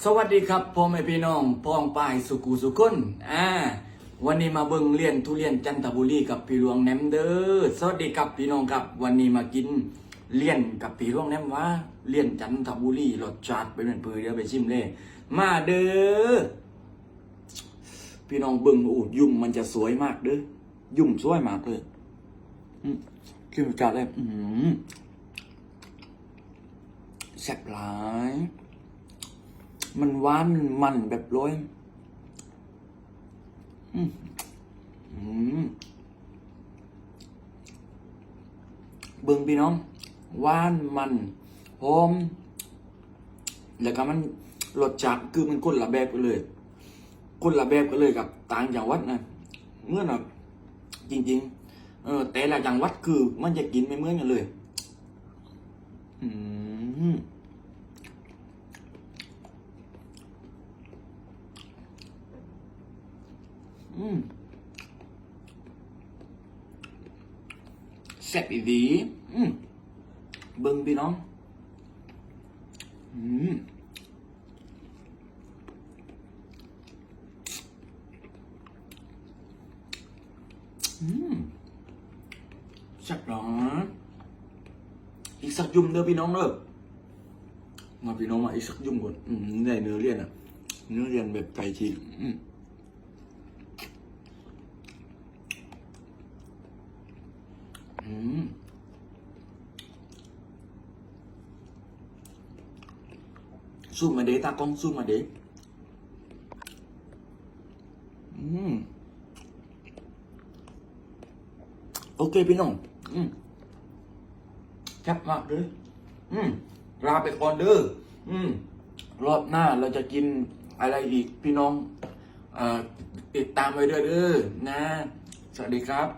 สวัสดีครับพ่อแม่พี่น้องพ้องปายสุกูสุคนอ่าวันนี้มาเบิ่งเรียนทุเรียนจันทบุรีกับพี่หลวงแหนมเด้อสวัสดีครับพี่น้องครับ วันนี้มากินเลียนกับพี่หลวงแหนมว่าเลียนจันทบุรีรสชาติเป็นเปื่อยเดี๋ยวไปชิมเลยมาเด้อพี่น้องเบิ่งอูดยุ่มมันจะสวยมากเด้อยุ่มสวยมากเลยกินจัดเลยแซ่บหลาย มันหวานมันมันแบบร้อยอืมอืมเบิ่งพี่น้องหวานมันหอมแล้วก็มันรสชาติคือมันคนละแบบกันเลยคนละแบบกันเลยกับต่างจังหวัดนะเมื่อน่ะจริง ๆ เออแต่ละจังหวัดคือมันจะกินไม่เหมือนกันเลย อืม อืมแซ่บอีดีอืมเบิ่งพี่น้องอืมอืมแซ่บหรออีกสักยุ่มเด้อพี่น้องเด้อมาพี่น้องมาอีกสักยุ่มก่อนอืมได้เนื้อเรียนอะ เนื้อเรียนแบบไก่ฉีกอืม อืม สู้มาเดตากล้องสู้มาเดอืมโอเคพี่น้องอืมแซ่บมากเลยอืมลาไปก่อนเด้ออืมรอบหน้าเราจะกินอะไรอีกพี่น้อง เอ่อติดตามไว้ด้วยเด้อนะ สวัสดีครับ